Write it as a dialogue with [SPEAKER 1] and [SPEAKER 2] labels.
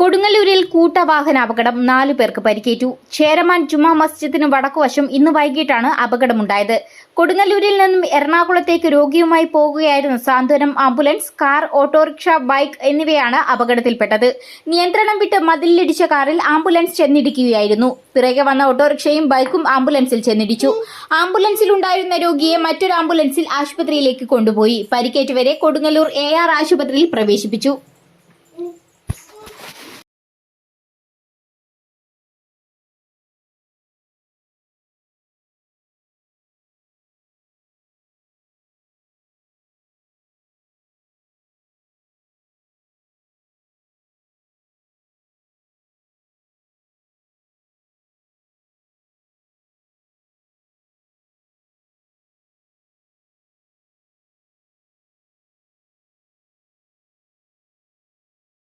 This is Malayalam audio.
[SPEAKER 1] കൊടുങ്ങല്ലൂരിൽ കൂട്ടവാഹന അപകടം നാലു പേർക്ക് പരിക്കേറ്റു. ചേരമാൻ ജുമാ മസ്ജിദിന് വടക്കുവശം ഇന്ന് വൈകിട്ടാണ് അപകടമുണ്ടായത്. കൊടുങ്ങല്ലൂരിൽ നിന്നും എറണാകുളത്തേക്ക് രോഗിയുമായി പോകുകയായിരുന്ന Santhwanam ambulance car autorickshaw bike എന്നിവയാണ് അപകടത്തിൽപ്പെട്ടത്. നിയന്ത്രണം വിട്ട് മതിലിടിച്ച കാറിൽ ആംബുലൻസ് ചെന്നിടിക്കുകയായിരുന്നു. പിറകെ വന്ന ഓട്ടോറിക്ഷയും ബൈക്കും ആംബുലൻസിൽ ചെന്നിടിച്ചു. ആംബുലൻസിൽ ഉണ്ടായിരുന്ന രോഗിയെ മറ്റൊരു ആംബുലൻസിൽ ആശുപത്രിയിലേക്ക് കൊണ്ടുപോയി. പരിക്കേറ്റവരെ കൊടുങ്ങല്ലൂർ എ ആർ ആശുപത്രിയിൽ പ്രവേശിപ്പിച്ചു.